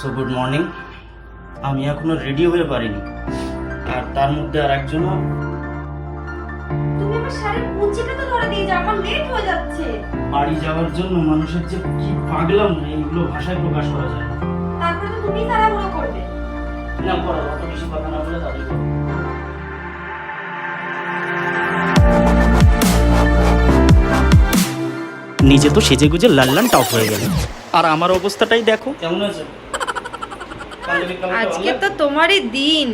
So good morning আমি এখনও ready হয়ে পারিনি। আর তার মধ্যে আর একজনও তুমি আমার শাড়ির কুচিটা তো ধরে দিয়ে যাও আমার লেট হয়ে যাচ্ছে। বাড়ি যাওয়ার জন্য মানুষের যে কি পাগলাম না এইগুলো ভাষায় প্রকাশ করা যায় না। তারপরে তো তুমি তাড়াহুড়ো করবে। না করো অত বেশি কথা না বলে তাদের করো। নিজে তো সেজে গুজে লাল্লান টপ হয়ে গেল। আর আমার অবস্থাটাই দেখো। কেমন আছে? আজকে তো তোমারই দিন।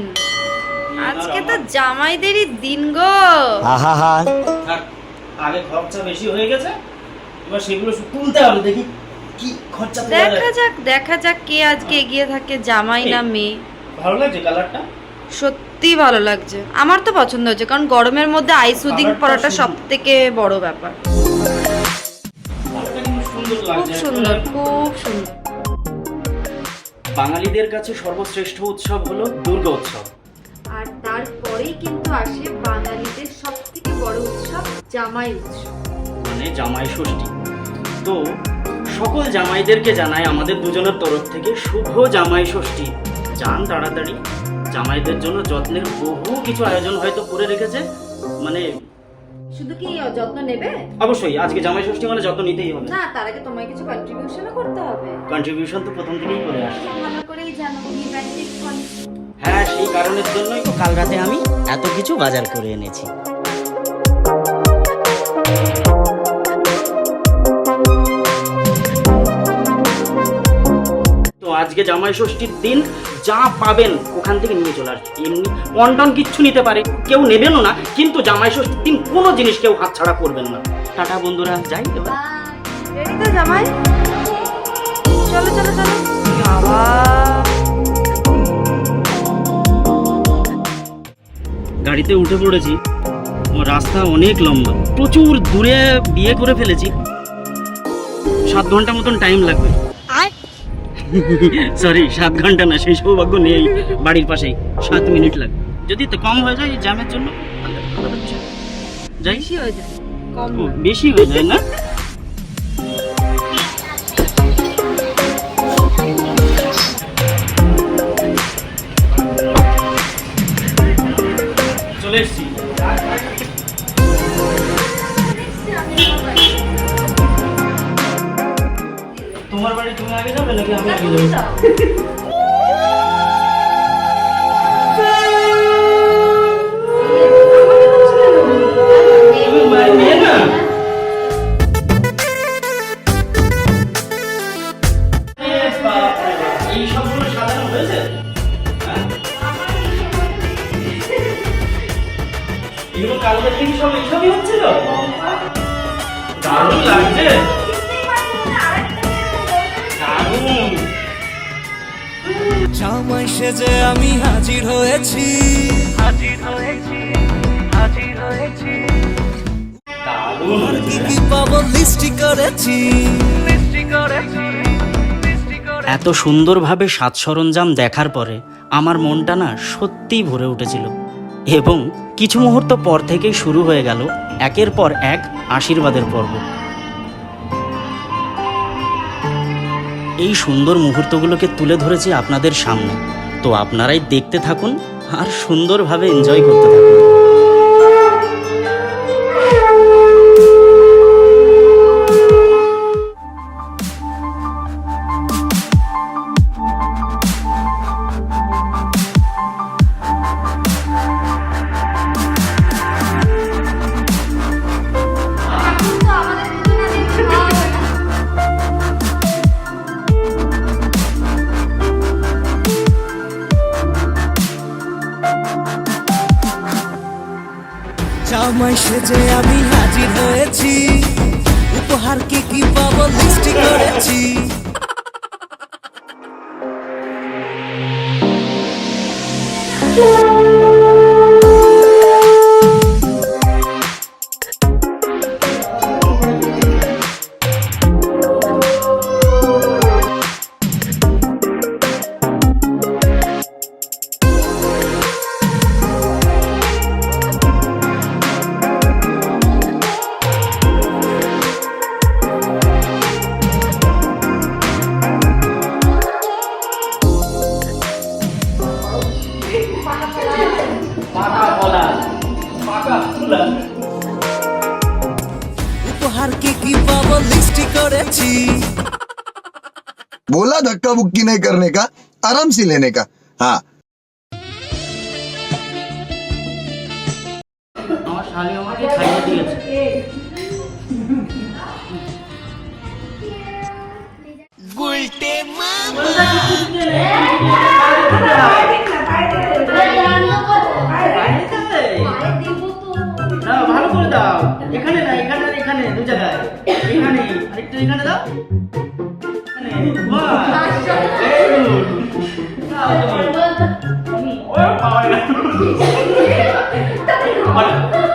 আজকে তো জামাইদেরই দিন গো। আগে খরচা বেশি হয়ে গেছে এবার সেগুলো তুলতে হবে দেখি কি খরচা দেখা যাক দেখা যাক কে আজকে এগিয়ে থাকে জামাই না মেয়ে। ভালো লাগছে কালারটা? সত্যি ভালো লাগছে। আমার তো পছন্দ হচ্ছে কারণ গরমের মধ্যে আই সুদিং পরাটা সব থেকে বড় ব্যাপার। খুব সুন্দর খুব সুন্দর। বাঙালিদের কাছে সর্বশ্রেষ্ঠ উৎসব হলো দুর্গা উৎসব। আর তারপরেই কিন্তু আসে বাঙালিদের সব থেকে বড় উৎসব জামাই উৎসব। মানে জামাই ষষ্ঠী। তো সকল জামাইদেরকে জানাই আমাদের দুজনের তরফ থেকে শুভ জামাই ষষ্ঠী। যান তাড়াতাড়ি। জামাইদের জন্য যত্নের বহু কিছু আয়োজন হয়তো করে রেখেছে। মানে শুধু কি যত্ন নেবে? অবশ্যই আজকে জামাই ষষ্ঠী মানে যত্ন নিতেই হবে। না তার আগে তোমায় কিছু কন্ট্রিবিউশনও করতে হবে। কন্ট্রিবিউশন তো প্রথম থেকেই করে আসছে। ভালো করেই জানো হ্যাঁ সেই কারণের জন্যই তো কাল রাতে আমি এত কিছু বাজার করে এনেছি। আজকে জামাই ষষ্ঠীর দিন যা পাবেন ওখান থেকে নিয়ে চলে আসবে। এমনি পন্টন কিচ্ছু নিতে পারে কেউ নেবেনও না কিন্তু জামাই ষষ্ঠীর দিন কোনো জিনিস কেউ হাতছাড়া করবেন না। টাটা বন্ধুরা যাই এবার। তো জামাই? চলো চলো চলো। গাড়িতে উঠে পড়েছি আমার রাস্তা অনেক লম্বা প্রচুর দূরে বিয়ে করে ফেলেছি। সাত ঘণ্টা মতন টাইম লাগবে। সরি সাত ঘণ্টা না সেই সৌভাগ্য নেই। বাড়ির পাশেই সাত মিনিট লাগবে যদি তো কম হয়ে যায় জ্যামের জন্য যাই। হয়ে যায় কম বেশি হয়ে যায় না? চলে এসছি। আগে যাবে নাকি আমি আগে যাব? এগুলো কালকে থেকে সব এইসবই হচ্ছিল দারুণ লাগছে। জামাই সেজে আমি হাজির হয়েছি। দারুণ আর কি হয়েছে। কি পাবো লিস্টি করেছি। এত সুন্দরভাবে সাজ সরঞ্জাম দেখার পরে আমার মনটা না সত্যিই ভরে উঠেছিল। এবং কিছু মুহূর্ত পর থেকেই শুরু হয়ে গেল একের পর এক আশীর্বাদের পর্ব। এই সুন্দর মুহূর্তগুলোকে তুলে ধরেছি আপনাদের সামনে। তো আপনারাই দেখতে থাকুন আর সুন্দরভাবে এনজয় করতে থাকুন। জামাই সেজে আমি হাজির হয়েছি উপহার কি কি পাবো লিস্টি করেছি Yeah. बोला धक्का बुक्की नहीं करने का आराम से लेने का। हाँ। এখানে আর এখানে দু জায়গায় এখানে আরেকটু এখানে দাও এখানে,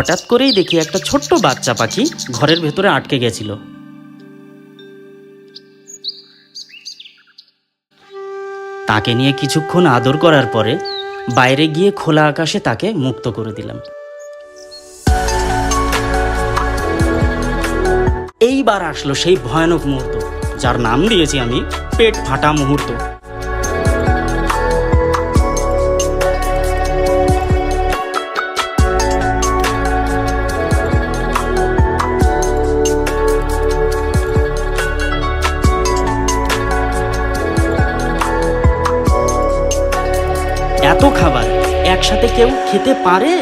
হঠাৎ করেই দেখি একটা ছোট্ট বাচ্চা পাখি ঘরের ভেতরে আটকে গেছিল। তাকে নিয়ে কিছুক্ষণ আদর করার পরে বাইরে গিয়ে খোলা আকাশে তাকে মুক্ত করে দিলাম। এইবার আসলো সেই ভয়ানক মুহূর্ত, যার নাম দিয়েছি আমি পেট ফাটা মুহূর্ত। একসাথে কেউ খেতে পারে?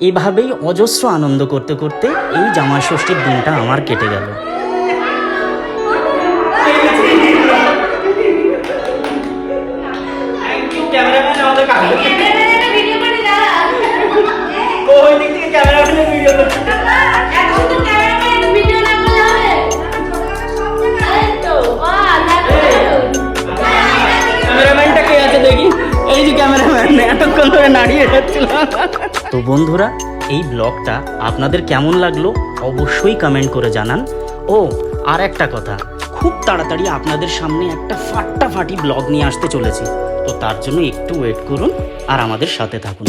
এভাবেই অজস্র আনন্দ করতে করতে এই জামা ষষ্ঠীর দিনটা আমার কেটে গেল। ভিডিও এতক্ষণ ধরে নাড়িয়ে যাচ্ছিল তো বন্ধুরা, এই ব্লগটা আপনাদের কেমন লাগল অবশ্যই কমেন্ট করে জানান। ও আর একটা কথা, খুব তাড়াতাড়ি আপনাদের সামনে একটা ফাটাফাটি ব্লগ নিয়ে আসতে চলেছি। তো তার জন্য একটু ওয়েট করুন আর আমাদের সাথে থাকুন।